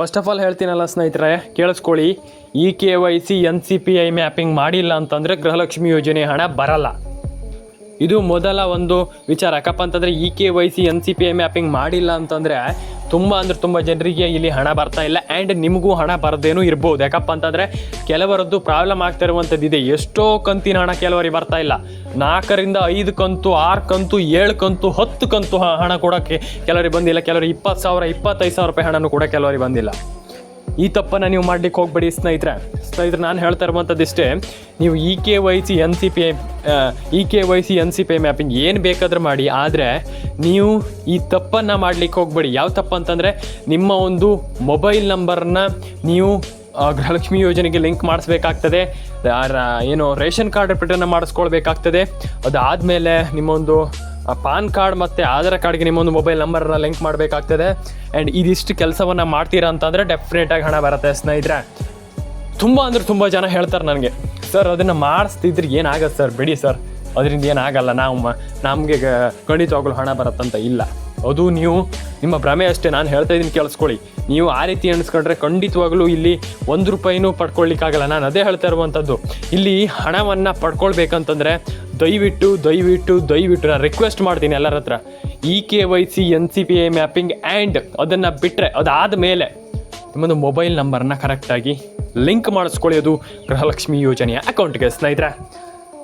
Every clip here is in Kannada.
ಫಸ್ಟ್ ಆಫ್ ಆಲ್ ಹೇಳ್ತೀನಲ್ಲ ಸ್ನೇಹಿತರೆ, ಕೇಳಿಸ್ಕೊಳ್ಳಿ. E K Y C N C P I mapping ಮಾಡಿಲ್ಲ ಅಂತಂದರೆ ಗೃಹಲಕ್ಷ್ಮಿ ಯೋಜನೆ ಹಣ ಬರಲ್ಲ. ಇದು ಮೊದಲ ಒಂದು ವಿಚಾರ. ಯಾಕಪ್ಪ ಅಂತಂದರೆ E K Y C, N C P I mapping ಮಾಡಿಲ್ಲ ಅಂತಂದರೆ ತುಂಬ ಅಂದರೆ ತುಂಬ ಜನರಿಗೆ ಇಲ್ಲಿ ಹಣ ಬರ್ತಾ ಇಲ್ಲ. ಆ್ಯಂಡ್ ನಿಮಗೂ ಹಣ ಬರದೇನೂ ಇರ್ಬೋದು. ಯಾಕಪ್ಪ ಅಂತಂದರೆ ಕೆಲವರದ್ದು ಪ್ರಾಬ್ಲಮ್ ಆಗ್ತಾ ಇರುವಂಥದ್ದು ಇದೆ. ಎಷ್ಟೋ ಕಂತಿನ ಹಣ ಕೆಲವರಿಗೆ ಬರ್ತಾ ಇಲ್ಲ. ನಾಲ್ಕರಿಂದ ಐದು ಕಂತು, ಆರು ಕಂತು, ಏಳು ಕಂತು, ಹತ್ತು ಕಂತು ಹಣ ಕೊಡೋಕ್ಕೆ ಕೆಲವರಿಗೆ ಬಂದಿಲ್ಲ. ಕೆಲವರಿಗೆ ಇಪ್ಪತ್ತು ಸಾವಿರ, ಇಪ್ಪತ್ತೈದು ಸಾವಿರ ರೂಪಾಯಿ ಹಣನೂ ಕೂಡ ಕೆಲವರಿಗೆ ಬಂದಿಲ್ಲ. ಈ ತಪ್ಪನ್ನು ನೀವು ಮಾಡ್ಲಿಕ್ಕೆ ಹೋಗ್ಬೇಡಿ ಸ್ನೇಹಿತರೆ. ಸ್ನೇಹಿತರೆ ನಾನು ಹೇಳ್ತಾ ಇರುವಂಥದ್ದು ಇಷ್ಟೇ ನೀವು E K Y C N C P I E K Y C N C P I mapping ಏನು ಬೇಕಾದರೂ ಮಾಡಿ, ಆದರೆ ನೀವು ಈ ತಪ್ಪನ್ನು ಮಾಡ್ಲಿಕ್ಕೆ ಹೋಗ್ಬೇಡಿ. ಯಾವ ತಪ್ಪು ಅಂತಂದರೆ, ನಿಮ್ಮ ಒಂದು ಮೊಬೈಲ್ ನಂಬರ್ನ ನೀವು ಗೃಹಲಕ್ಷ್ಮಿ ಯೋಜನೆಗೆ ಲಿಂಕ್ ಮಾಡಿಸ್ಬೇಕಾಗ್ತದೆ ಏನು ರೇಷನ್ ಕಾರ್ಡ್ ರಿಪೀಟನ್ನು ಮಾಡಿಸ್ಕೊಳ್ಬೇಕಾಗ್ತದೆ, ಅದಾದಮೇಲೆ ನಿಮ್ಮೊಂದು ಪಾನ್ ಕಾರ್ಡ್ ಮತ್ತು ಆಧಾರ್ ಕಾರ್ಡ್ಗೆ ನಿಮ್ಮೊಂದು ಮೊಬೈಲ್ ನಂಬರನ್ನು ಲಿಂಕ್ ಮಾಡಬೇಕಾಗ್ತದೆ ಆ್ಯಂಡ್ ಇದಿಷ್ಟು ಕೆಲಸವನ್ನು ಮಾಡ್ತೀರಾ ಅಂತಂದರೆ ಡೆಫಿನೆಟಾಗಿ ಹಣ ಬರುತ್ತೆ ಸ್ನೇಹಿತರೆ. ತುಂಬ ಅಂದ್ರೆ ತುಂಬ ಜನ ಹೇಳ್ತಾರೆ ನನಗೆ, ಸರ್, ಅದನ್ನು ಮಾಡಿಸ್ತಿದ್ರೆ ಏನಾಗತ್ತೆ ಸರ್? ಬಿಡಿ ಸರ್, ಅದರಿಂದ ಏನಾಗಲ್ಲ, ನಾವು ನಮಗೆ ಖಂಡಿತವಾಗ್ಲೂ ಹಣ ಬರುತ್ತಂತ ಇಲ್ಲ. ಅದು ನೀವು, ನಿಮ್ಮ ಭ್ರಮೆ ಅಷ್ಟೇ, ನಾನು ಹೇಳ್ತಾ ಇದ್ದೀನಿ ಕೇಳಿಸ್ಕೊಳ್ಳಿ. ನೀವು ಆ ರೀತಿ ಎಣಿಸ್ಕೊಂಡ್ರೆ ಖಂಡಿತವಾಗ್ಲೂ ಇಲ್ಲಿ ಒಂದು ರೂಪಾಯಿನೂ ಪಡ್ಕೊಳ್ಳಿಕ್ಕಾಗಲ್ಲ ನಾನು ಅದೇ ಹೇಳ್ತಾ ಇರುವಂಥದ್ದು ಇಲ್ಲಿ ಹಣವನ್ನು ಪಡ್ಕೊಳ್ಬೇಕಂತಂದರೆ, ದಯವಿಟ್ಟು ದಯವಿಟ್ಟು ದಯವಿಟ್ಟು ನಾನು ರಿಕ್ವೆಸ್ಟ್ ಮಾಡ್ತೀನಿ ಎಲ್ಲರ ಹತ್ರ. E K Y C N C P I mapping and ಅದನ್ನು ಬಿಟ್ಟರೆ ಅದಾದ ಮೇಲೆ ನಿಮ್ಮದು ಮೊಬೈಲ್ ನಂಬರ್ನ ಕರೆಕ್ಟಾಗಿ ಲಿಂಕ್ ಮಾಡಿಸ್ಕೊಳ್ಳಿ ಅದು ಗೃಹಲಕ್ಷ್ಮಿ ಯೋಜನೆಯ ಅಕೌಂಟ್ಗೆ ಸ್ನೇಹಿತರೆ.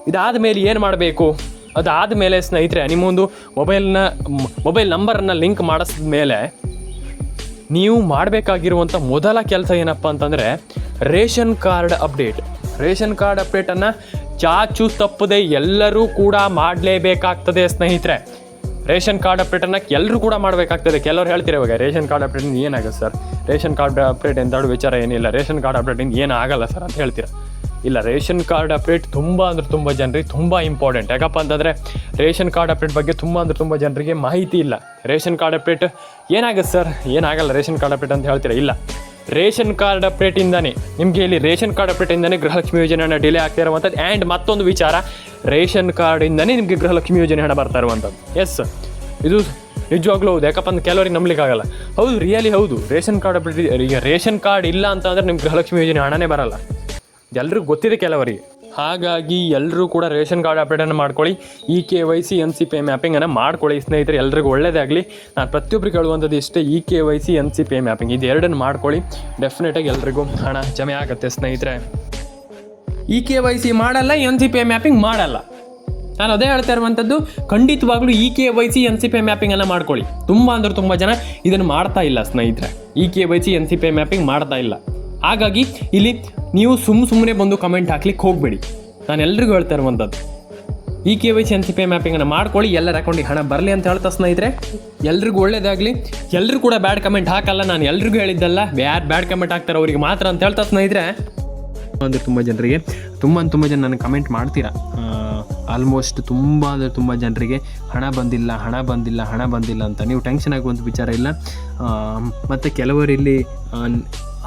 ಇದಾದ ಮೇಲೆ ಏನು ಮಾಡಬೇಕು? ಅದಾದ ಮೇಲೆ ಸ್ನೇಹಿತರೆ, ನಿಮ್ಮೊಂದು ಮೊಬೈಲ್ನ, ಮೊಬೈಲ್ ನಂಬರನ್ನು ಲಿಂಕ್ ಮಾಡಿಸಿದ ಮೇಲೆ ನೀವು ಮಾಡಬೇಕಾಗಿರುವಂಥ ಮೊದಲ ಕೆಲಸ ಏನಪ್ಪ ಅಂತಂದರೆ ration card update. Ration card ಅಪ್ಡೇಟನ್ನು ಚಾಚು ತಪ್ಪದೆ ಎಲ್ಲರೂ ಕೂಡ ಮಾಡಲೇಬೇಕಾಗ್ತದೆ ಸ್ನೇಹಿತರೆ. ರೇಷನ್ ಕಾರ್ಡ್ ಅಪ್ಡೇಟನ್ನು ಎಲ್ಲರೂ ಕೂಡ ಮಾಡಬೇಕಾಗ್ತದೆ ಕೆಲವರು ಹೇಳ್ತೀರಾ ಇವಾಗ ರೇಷನ್ ಕಾರ್ಡ್ ಅಪ್ಡೇಟಿಂದ ಏನಾಗುತ್ತೆ ಸರ್ ರೇಷನ್ ಕಾರ್ಡ್ ಅಪ್ಡೇಟ್ ಎಂದಾಡು ವಿಚಾರ ಏನಿಲ್ಲ ರೇಷನ್ ಕಾರ್ಡ್ ಅಪ್ಡೇಟಿಂದ ಆಗಲ್ಲ ಸರ್ ಅಂತ ಹೇಳ್ತೀರಾ ಇಲ್ಲ ರೇಷನ್ ಕಾರ್ಡ್ ಅಪ್ಡೇಟ್ ತುಂಬ ಅಂದ್ರೆ ತುಂಬ ಜನರಿಗೆ ತುಂಬ ಇಂಪಾರ್ಟೆಂಟ್ ಯಾಕಪ್ಪ ಅಂತಂದರೆ ರೇಷನ್ ಕಾರ್ಡ್ ಅಪ್ಡೇಟ್ ಬಗ್ಗೆ ತುಂಬ ಅಂದ್ರೆ ತುಂಬ ಜನರಿಗೆ ಮಾಹಿತಿ ಇಲ್ಲ ರೇಷನ್ ಕಾರ್ಡ್ ಅಪ್ಡೇಟ್ ಏನಾಗುತ್ತೆ ಸರ್ ಏನಾಗಲ್ಲ ರೇಷನ್ ಕಾರ್ಡ್ ಅಪ್ಡೇಟ್ ಅಂತ ಹೇಳ್ತೀರಾ ಇಲ್ಲ ರೇಷನ್ ಕಾರ್ಡ್ ಅಪ್ಡೇಟಿಂದನೇ ನಿಮಗೆ ಇಲ್ಲಿ ರೇಷನ್ ಕಾರ್ಡ್ ಅಪ್ಡೇಟಿಂದನೇ ಗೃಹಲಕ್ಷ್ಮಿ ಯೋಜನೆಯನ್ನು ಡಿಲೇ ಆಗ್ತಾ ಇರುವಂಥದ್ದು ಆ್ಯಂಡ್ ಮತ್ತೊಂದು ವಿಚಾರ ರೇಷನ್ ಕಾರ್ಡಿಂದನೇ ನಿಮಗೆ ಗೃಹಲಕ್ಷ್ಮಿ ಯೋಜನೆ ಹಣ ಬರ್ತಾ ಇರುವಂಥದ್ದು. ಎಸ್ ಇದು ನಿಜವಾಗ್ಲೂ ಹೌದು. ಯಾಕಪ್ಪ ಅಂದ್ರೆ ಕೆಲವರಿಗೆ ನಂಬಲಿಕ್ಕಾಗಲ್ಲ ಹೌದು ರಿಯಲಿ ಹೌದು. ರೇಷನ್ ಕಾರ್ಡ್ ಈಗ ರೇಷನ್ ಕಾರ್ಡ್ ಇಲ್ಲ ಅಂತ ಅಂದರೆ ನಿಮ್ಗೆ ಗೃಹಲಕ್ಷ್ಮಿ ಯೋಜನೆ ಹಣನೇ ಬರಲ್ಲ. ಎಲ್ರಿಗೂ ಗೊತ್ತಿದೆ ಕೆಲವರಿಗೆ. ಹಾಗಾಗಿ ಎಲ್ಲರೂ ಕೂಡ ರೇಷನ್ ಕಾರ್ಡ್ ಅಪ್ಡೇಟನ್ನು ಮಾಡ್ಕೊಳ್ಳಿ. E K Y C, N C P ಮ್ಯಾಪಿಂಗನ್ನು ಮಾಡ್ಕೊಳ್ಳಿ. ಸ್ನೇಹಿತರೆ, ಎಲ್ರಿಗೂ ಒಳ್ಳೇದಾಗಲಿ ನಾನು ಪ್ರತಿಯೊಬ್ಬರಿಗೆ ಹೇಳುವಂಥದ್ದು ಇಷ್ಟೇ E K Y C, N C P mapping ಇದು ಎರಡನ್ನು ಮಾಡ್ಕೊಳ್ಳಿ. ಡೆಫಿನೆಟಾಗಿ ಎಲ್ರಿಗೂ ಹಣ ಜಮೆ ಆಗುತ್ತೆ ಸ್ನೇಹಿತರೆ. ಇ ಕೆ ವೈ ಸಿ ಮಾಡಲ್ಲ ಎನ್ ಸಿ ಪಿ ಮ್ಯಾಪಿಂಗ್ ಮಾಡಲ್ಲ. ನಾನು ಅದೇ ಹೇಳ್ತಾ ಇರುವಂಥದ್ದು, ಖಂಡಿತವಾಗ್ಲೂ E K Y C, N C P ಮ್ಯಾಪಿಂಗನ್ನು ಮಾಡ್ಕೊಳ್ಳಿ. ತುಂಬ ಅಂದ್ರೆ ತುಂಬ ಜನ ಇದನ್ನು ಮಾಡ್ತಾ ಇಲ್ಲ ಸ್ನೇಹಿತರೆ. E K Y C, N C P mapping ಮಾಡ್ತಾ ಇಲ್ಲ. ಹಾಗಾಗಿ ಇಲ್ಲಿ ನೀವು ಸುಮ್ಮ ಸುಮ್ಮನೆ ಬಂದು ಕಮೆಂಟ್ ಹಾಕ್ಲಿಕ್ಕೆ ಹೋಗಬೇಡಿ. ನಾನು ಎಲ್ರಿಗೂ ಹೇಳ್ತಾ ಇರುವಂಥದ್ದು E K Y C, N C P ಮ್ಯಾಪಿಂಗನ್ನು ಮಾಡ್ಕೊಳ್ಳಿ, ಎಲ್ಲರ ಅಕೌಂಟಿಗೆ ಹಣ ಬರಲಿ ಅಂತ ಹೇಳ್ತಾ ಸ್ನೇಹಿತರೆ. ಎಲ್ರಿಗೂ ಒಳ್ಳೇದಾಗಲಿ. ಎಲ್ಲರೂ ಕೂಡ ಬ್ಯಾಡ್ ಕಮೆಂಟ್ ಹಾಕಲ್ಲ, ನಾನು ಎಲ್ರಿಗೂ ಹೇಳಿದ್ದಲ್ಲ, ಯಾರು ಬ್ಯಾಡ್ ಕಮೆಂಟ್ ಹಾಕ್ತಾರೆ ಅವರಿಗೆ ಮಾತ್ರ ಅಂತ ಹೇಳ್ತಾ ಸ್ನೇಹಿತರೆ. ಅಂದರೆ ತುಂಬ ಜನರಿಗೆ, ತುಂಬ ತುಂಬ ಜನ ನನಗೆ ಕಮೆಂಟ್ ಮಾಡ್ತೀರಾ? ಆಲ್ಮೋಸ್ಟ್ ತುಂಬ ಅಂದರೆ ತುಂಬ ಜನರಿಗೆ, ಹಣ ಬಂದಿಲ್ಲ ಹಣ ಬಂದಿಲ್ಲ ಹಣ ಬಂದಿಲ್ಲ ಅಂತ. ನೀವು ಟೆನ್ಷನ್ ಆಗುವಂಥ ವಿಚಾರ ಇಲ್ಲ. ಮತ್ತು ಕೆಲವರು ಇಲ್ಲಿ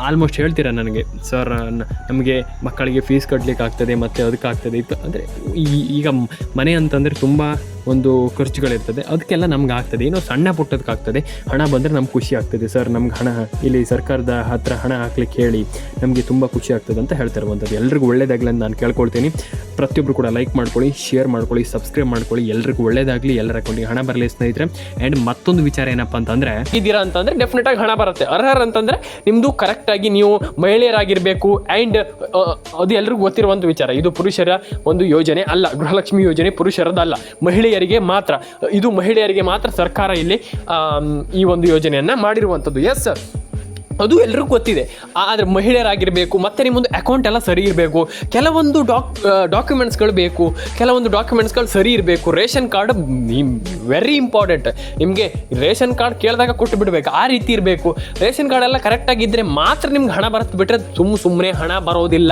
ಆಲ್ಮೋಸ್ಟ್ ಹೇಳ್ತೀರಾ ನನಗೆ? ಸರ್ ನಮಗೆ ಮಕ್ಕಳಿಗೆ ಫೀಸ್ ಕಟ್ಟಲಿಕ್ಕೆ ಆಗ್ತದೆ ಮತ್ತು ಅದಕ್ಕಾಗ್ತದೆ. ಇತ್ತು, ಅಂದರೆ ಈಗ ಮನೆ ಅಂತಂದರೆ ತುಂಬ ಒಂದು ಖರ್ಚುಗಳಿರ್ತದೆ. ಅದಕ್ಕೆಲ್ಲ ನಮ್ಗೆ ಆಗ್ತದೆ. ಏನೋ ಸಣ್ಣ ಪುಟ್ಟದಕ್ಕೆ ಆಗ್ತದೆ. ಹಣ ಬಂದರೆ ನಮ್ಗೆ ಖುಷಿ ಆಗ್ತದೆ. ಸರ್, ನಮ್ಗೆ ಹಣ, ಇಲ್ಲಿ ಸರ್ಕಾರದ ಹತ್ರ ಹಣ ಹಾಕ್ಲಿಕ್ಕೆ ಹೇಳಿ, ನಮಗೆ ತುಂಬ ಖುಷಿ ಆಗ್ತದೆ ಅಂತ ಹೇಳ್ತಾ ಇರುವಂಥದ್ದು. ಎಲ್ರಿಗೂ ಒಳ್ಳೇದಾಗಲಿ ಅಂತ ನಾನು ಕೇಳ್ಕೊಳ್ತೀನಿ. ಪ್ರತಿಯೊಬ್ಬರು ಕೂಡ ಲೈಕ್ ಮಾಡ್ಕೊಳ್ಳಿ, ಶೇರ್ ಮಾಡ್ಕೊಳ್ಳಿ, ಸಬ್ಸ್ಕ್ರೈಬ್ ಮಾಡ್ಕೊಳ್ಳಿ. ಎಲ್ರಿಗೂ ಒಳ್ಳೇದಾಗಲಿ. ಎಲ್ಲರ ಅಕೌಂಟಿಗೆ ಹಣ ಬರಲಿ ಸ್ನೇಹಿತರೆ. ಆ್ಯಂಡ್ ಮತ್ತೊಂದು ವಿಚಾರ ಏನಪ್ಪ ಅಂತಂದರೆ ಇದ್ದೀರಾ ಅಂತಂದರೆ ಡೆಫಿನೆಟಾಗಿ ಹಣ ಬರುತ್ತೆ. ಅರ್ಹರ್ ಅಂತಂದರೆ ನಿಮ್ಮದು ಕರೆಕ್ಟಾಗಿ ನೀವು ಮಹಿಳೆಯರಾಗಿರಬೇಕು. ಆ್ಯಂಡ್ ಅದು ಎಲ್ರಿಗೂ ಗೊತ್ತಿರುವಂಥ ವಿಚಾರ. ಇದು ಪುರುಷರ ಒಂದು ಯೋಜನೆ ಅಲ್ಲ. ಗೃಹಲಕ್ಷ್ಮಿ ಯೋಜನೆ ಪುರುಷರದಲ್ಲ. ಮಹಿಳೆಯರಿಗೆ ಮಾತ್ರ, ಇದು ಮಹಿಳೆಯರಿಗೆ ಮಾತ್ರ ಸರ್ಕಾರ ಇಲ್ಲಿ ಈ ಒಂದು ಯೋಜನೆಯನ್ನು ಮಾಡಿರುವಂಥದ್ದು. ಎಸ್ ಸರ್ ಅದು ಎಲ್ರಿಗೂ ಗೊತ್ತಿದೆ. ಆದರೆ ಮಹಿಳೆಯರಾಗಿರಬೇಕು, ಮತ್ತು ನಿಮ್ಮೊಂದು ಅಕೌಂಟ್ ಎಲ್ಲ ಸರಿ ಇರಬೇಕು, ಕೆಲವೊಂದು ಡಾಕ್ ಡಾಕ್ಯುಮೆಂಟ್ಸ್ಗಳು ಬೇಕು, ಕೆಲವೊಂದು ಡಾಕ್ಯುಮೆಂಟ್ಸ್ಗಳು ಸರಿ ಇರಬೇಕು. ರೇಷನ್ ಕಾರ್ಡ್ ವೆರಿ ಇಂಪಾರ್ಟೆಂಟ್ ನಿಮಗೆ ರೇಷನ್ ಕಾರ್ಡ್ ಕೇಳಿದಾಗ ಕೊಟ್ಟು ಬಿಡಬೇಕು, ಆ ರೀತಿ ಇರಬೇಕು. ರೇಷನ್ ಕಾರ್ಡ್ ಎಲ್ಲ ಕರೆಕ್ಟಾಗಿದ್ದರೆ ಮಾತ್ರ ನಿಮ್ಗೆ ಹಣ ಬರುತ್ತೆ ಬಿಟ್ಟರೆ ಸುಮ್ಮ ಸುಮ್ಮನೆ ಹಣ ಬರೋದಿಲ್ಲ.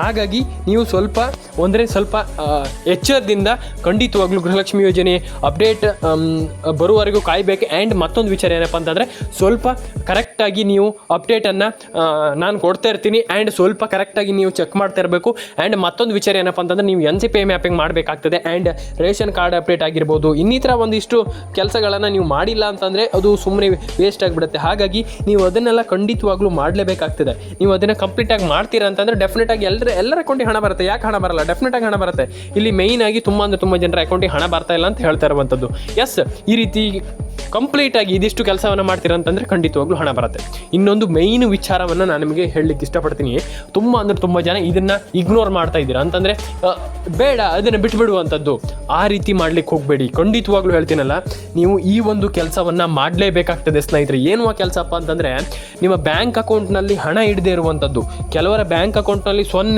ಹಾಗಾಗಿ ನೀವು ಸ್ವಲ್ಪ ಅಂದರೆ ಸ್ವಲ್ಪ ಎಚ್ಚರದಿಂದ ಖಂಡಿತವಾಗ್ಲೂ ಗೃಹಲಕ್ಷ್ಮಿ ಯೋಜನೆ ಅಪ್ಡೇಟ್ ಬರುವವರೆಗೂ ಕಾಯಬೇಕು. ಆ್ಯಂಡ್ ಮತ್ತೊಂದು ವಿಚಾರ ಏನಪ್ಪ ಅಂತಂದರೆ, ಸ್ವಲ್ಪ ಕರೆಕ್ಟಾಗಿ ನೀವು ಅಪ್ಡೇಟನ್ನು ನಾನು ಕೊಡ್ತಾ ಇರ್ತೀನಿ. ಆ್ಯಂಡ್ ಸ್ವಲ್ಪ ಕರೆಕ್ಟಾಗಿ ನೀವು ಚೆಕ್ ಮಾಡ್ತಾ ಇರಬೇಕು. ಆ್ಯಂಡ್ ಮತ್ತೊಂದು ವಿಚಾರ ಏನಪ್ಪ ಅಂತಂದರೆ, ನೀವು ಎನ್ ಸಿ ಪಿ ಮ್ಯಾಪಿಂಗ್ ಮಾಡಬೇಕಾಗ್ತದೆ. ಆ್ಯಂಡ್ ರೇಷನ್ ಕಾರ್ಡ್ ಅಪ್ಡೇಟ್ ಆಗಿರ್ಬೋದು. ಇನ್ನಿತರ ಒಂದಿಷ್ಟು ಕೆಲಸಗಳನ್ನು ನೀವು ಮಾಡಿಲ್ಲ ಅಂತಂದರೆ, ಅದು ಸುಮ್ಮನೆ ವೇಸ್ಟ್ ಆಗಿಬಿಡುತ್ತೆ. ಹಾಗಾಗಿ ನೀವು ಅದನ್ನೆಲ್ಲ ಖಂಡಿತವಾಗ್ಲೂ ಮಾಡಲೇಬೇಕಾಗ್ತದೆ. ನೀವು ಅದನ್ನು ಕಂಪ್ಲೀಟಾಗಿ ಮಾಡ್ತೀರಾ ಅಂತಂದರೆ ಡೆಫಿನೆಟಾಗಿ ಎಲ್ಲರ ಎಲ್ಲರ ಅಕೌಂಟಿಗೆ ಹಣ ಬರುತ್ತೆ. ಯಾಕೆ ಹಣ ಬರಲ್ಲ? ಡೆಫಿನೆಟಾಗಿ ಹಣ ಬರುತ್ತೆ. ಇಲ್ಲಿ ಮೈನ್ ಆಗಿ ತುಂಬ ಅಂದರೆ ತುಂಬ ಜನರ ಅಕೌಂಟಿಗೆ ಹಣ ಬರ್ತಾ ಇಲ್ಲ ಅಂತ ಹೇಳ್ತಾ ಇರುವಂಥದ್ದು ಎಸ್ ಈ ರೀತಿ ಕಂಪ್ಲೀಟಾಗಿ ಇದಿಷ್ಟು ಕೆಲಸವನ್ನು ಮಾಡ್ತೀರಾ ಅಂತಂದರೆ ಖಂಡಿತವಾಗ್ಲೂ ಹಣ ಬರುತ್ತೆ. ಇನ್ನೊಂದು ಮೈನ್ ವಿಚಾರವನ್ನು ನಾನು ನಿಮಗೆ ಹೇಳಲಿಕ್ಕೆ ಇಷ್ಟಪಡ್ತೀನಿ. ತುಂಬ ಅಂದರೆ ತುಂಬ ಜನ ಇದನ್ನು ಇಗ್ನೋರ್ ಮಾಡ್ತಾ ಇದ್ದೀರಾ ಅಂತಂದರೆ ಬೇಡ, ಅದನ್ನು ಬಿಟ್ಬಿಡುವಂಥದ್ದು ಆ ರೀತಿ ಮಾಡ್ಲಿಕ್ಕೆ ಹೋಗಬೇಡಿ. ಖಂಡಿತವಾಗ್ಲೂ ಹೇಳ್ತೀನಲ್ಲ, ನೀವು ಈ ಒಂದು ಕೆಲಸವನ್ನು ಮಾಡಲೇಬೇಕಾಗ್ತದೆ ಸ್ನೇಹಿತರೆ. ಏನು ಆ ಕೆಲಸಪ್ಪ ಅಂತಂದರೆ, ನಿಮ್ಮ ಬ್ಯಾಂಕ್ ಅಕೌಂಟ್ನಲ್ಲಿ ಹಣ ಇಡದೇ ಇರುವಂಥದ್ದು ಕೆಲವರ ಬ್ಯಾಂಕ್ ಅಕೌಂಟ್ನಲ್ಲಿ ಸೊನ್ನೆ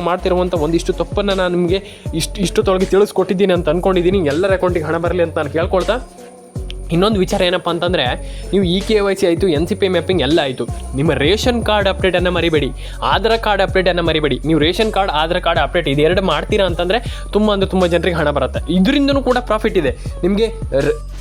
ಮಾಡ್ತಿರುವಂಥ ಒಂದಿಷ್ಟು ತಪ್ಪನ್ನು ನಾನು ನಿಮಗೆ ಇಷ್ಟು ಇಷ್ಟೊತ್ತೊಳಗೆ ತಿಳಿಸ್ಕೊಟ್ಟಿದ್ದೀನಿ ಅಂತ ಅಂದ್ಕೊಂಡಿದ್ದೀನಿ ಎಲ್ಲರ ಅಕೌಂಟಿಗೆ ಹಣ ಬರಲಿ ಅಂತ ನಾನು ಕೇಳ್ಕೊಳ್ತಾ ಇನ್ನೊಂದು ವಿಚಾರ ಏನಪ್ಪ ಅಂತಂದರೆ, ನೀವು ಇ ಕೆ ವೈ ಸಿ ಆಯಿತು, ಎನ್ ಸಿ ಪಿ ಮ್ಯಾಪಿಂಗ್ ಎಲ್ಲ ಆಯಿತು. ನಿಮ್ಮ ರೇಷನ್ ಕಾರ್ಡ್ ಅಪ್ಡೇಟನ್ನು ಮರಿಬೇಡಿ. ಆಧಾರ್ ಕಾರ್ಡ್ ಅಪ್ಡೇಟನ್ನು ಮರಿಬೇಡಿ. ನೀವು ration card, Aadhaar card update ಇದೆರಡು ಮಾಡ್ತೀರಾ ಅಂತಂದರೆ ತುಂಬ ಅಂದರೆ ತುಂಬ ಜನರಿಗೆ ಹಣ ಬರುತ್ತೆ. ಇದರಿಂದನೂ ಕೂಡ ಪ್ರಾಫಿಟ್ ಇದೆ. ನಿಮಗೆ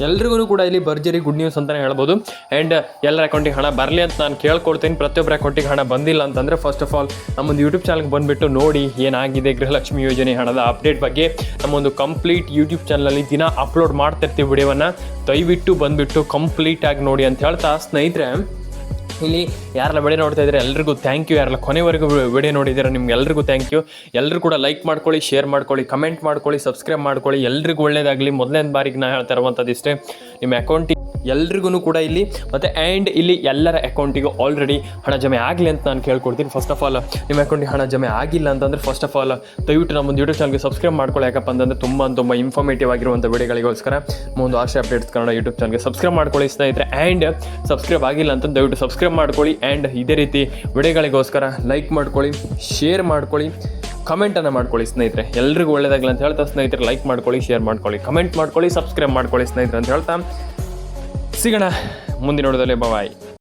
ಎಲ್ರಿಗೂ ಕೂಡ ಇಲ್ಲಿ ಭರ್ಜರಿ ಗುಡ್ ನ್ಯೂಸ್ ಅಂತಲೇ ಹೇಳ್ಬೋದು. ಆ್ಯಂಡ್ ಎಲ್ಲರ ಅಕೌಂಟಿಗೆ ಹಣ ಬರಲಿ ಅಂತ ನಾನು ಕೇಳ್ಕೊಡ್ತೀನಿ ಪ್ರತಿಯೊಬ್ಬರ ಅಕೌಂಟಿಗೆ ಹಣ ಬಂದಿಲ್ಲ ಅಂತಂದರೆ ಫಸ್ಟ್ ಆಫ್ ಆಲ್ ನಮ್ಮೊಂದು ಯೂಟ್ಯೂಬ್ ಚಾನಲ್ಗೆ ಬಂದುಬಿಟ್ಟು ನೋಡಿ ಏನಾಗಿದೆ ಗೃಹಲಕ್ಷ್ಮಿ ಯೋಜನೆ ಹಣದ ಅಪ್ಡೇಟ್ ಬಗ್ಗೆ. ನಮ್ಮೊಂದು ಕಂಪ್ಲೀಟ್ ಯೂಟ್ಯೂಬ್ ಚಾನಲಲ್ಲಿ ದಿನ ಅಪ್ಲೋಡ್ ಮಾಡ್ತಿರ್ತೀವಿ ವಿಡಿಯೋವನ್ನು ದಯವಿಟ್ಟು ಬಂದುಬಿಟ್ಟು ಕಂಪ್ಲೀಟಾಗಿ ನೋಡಿ ಅಂತ ಹೇಳ್ತಾ, ಸ್ನೇಹಿತರೆ, ಇಲ್ಲಿ ಯಾರೆಲ್ಲ ವಿಡಿಯೋ ನೋಡ್ತಾ ಇದ್ದಾರೆ, ಎಲ್ರಿಗೂ ಥ್ಯಾಂಕ್ ಯು ಯಾರೆಲ್ಲ ಕೊನೆವರೆಗೂ ವಿಡಿಯೋ ನೋಡಿದ್ದೀರಾ, ನಿಮ್ಗೆ ಎಲ್ರಿಗೂ ಥ್ಯಾಂಕ್ ಯು ಎಲ್ಲರೂ ಕೂಡ ಲೈಕ್ ಮಾಡ್ಕೊಳ್ಳಿ ಶೇರ್ ಮಾಡ್ಕೊಳ್ಳಿ ಕಮೆಂಟ್ ಮಾಡ್ಕೊಳ್ಳಿ ಸಬ್ಸ್ಕ್ರೈಬ್ ಮಾಡ್ಕೊಳ್ಳಿ. ಎಲ್ರಿಗೂ ಒಳ್ಳೇದಾಗಲಿ. ಮೊದಲನೇ ಬಾರಿಗೆ ನಾನು ಹೇಳ್ತಾ ಇರುವಂಥದ್ದು ಇಷ್ಟೇ ನಿಮ್ಮ ಅಕೌಂಟಿಗೆ ಎಲ್ರಿಗೂ ಕೂಡ ಇಲ್ಲಿ, ಮತ್ತು ಆ್ಯಂಡ್ ಇಲ್ಲಿ ಎಲ್ಲರ ಅಕೌಂಟಿಗೂ ಆಲ್ರೆಡಿ ಹಣ ಜಮೆ ಆಗಲಿ ಅಂತ ನಾನು ಕೇಳ್ಕೊಡ್ತೀನಿ. ಫಸ್ಟ್ ಆಫ್ ಆಲ್ ನಿಮ್ಮ ಅಕೌಂಟಿಗೆ ಹಣ ಜಮೆ ಆಗಿಲ್ಲ ಅಂತಂದರೆ ಫಸ್ಟ್ ಆಫ್ ಆಲ್ ದಯವಿಟ್ಟು ನಮ್ಮ ಒಂದು ಯೂಟ್ಯೂಬ್ ಚಾನಲ್ಗೆ ಸಬ್ಸ್ಕ್ರೈಬ್ ಮಾಡ್ಕೊಳ್ಳಿ. ಯಾಕಪ್ಪ ಅಂತಂದರೆ ತುಂಬ ತುಂಬ ಇನ್ಫಾರ್ಮೇಟಿವ್ ಆಗಿರುವಂಥ ವಿಡಿಯೋಗಳಿಗೋಸ್ಕರ ಒಂದು ಆಶೆ ಅಪ್ಡೇಟ್ಸ್ ಕನ್ನಡ ಯೂಟ್ಯೂಬ್ ಚಾನಲ್ಗೆ ಸಬ್ಸ್ಕ್ರೈಬ್ ಮಾಡ್ಕೊಳ್ಳಿ ಸ್ನೇಹಿತರೆ. ಆ್ಯಂಡ್ ಸಬ್ಸ್ಕ್ರೈಬ್ ಆಗಿಲ್ಲ ಅಂತ ದಯವಿಟ್ಟು ಸಬ್ಸ್ಕ್ರೈಬ್ ಮಾಡ್ಕೊಳ್ಳಿ. ಆ್ಯಂಡ್ ಇದೇ ರೀತಿ ವಿಡಿಯೋಗಳಿಗೋಸ್ಕರ ಲೈಕ್ ಮಾಡ್ಕೊಳ್ಳಿ ಶೇರ್ ಮಾಡ್ಕೊಳ್ಳಿ ಕಮೆಂಟನ್ನು ಮಾಡ್ಕೊಳ್ಳಿ ಸ್ನೇಹಿತರೆ. ಎಲ್ರಿಗೂ ಒಳ್ಳೇದಾಗಲಿ ಅಂತ ಹೇಳ್ತಾ ಸ್ನೇಹಿತರೆ ಲೈಕ್ ಮಾಡ್ಕೊಳ್ಳಿ ಶೇರ್ ಮಾಡ್ಕೊಳ್ಳಿ ಕಮೆಂಟ್ ಮಾಡ್ಕೊಳ್ಳಿ ಸಬ್ಸ್ಕ್ರೈಬ್ ಮಾಡ್ಕೊಳ್ಳಿ ಸ್ನೇಹಿತರೆ ಅಂತ ಹೇಳ್ತಾ ಸಿಗೋಣ ಮುಂದಿನ ನೋಡೋದಲ್ಲೇ ಬಾಯ್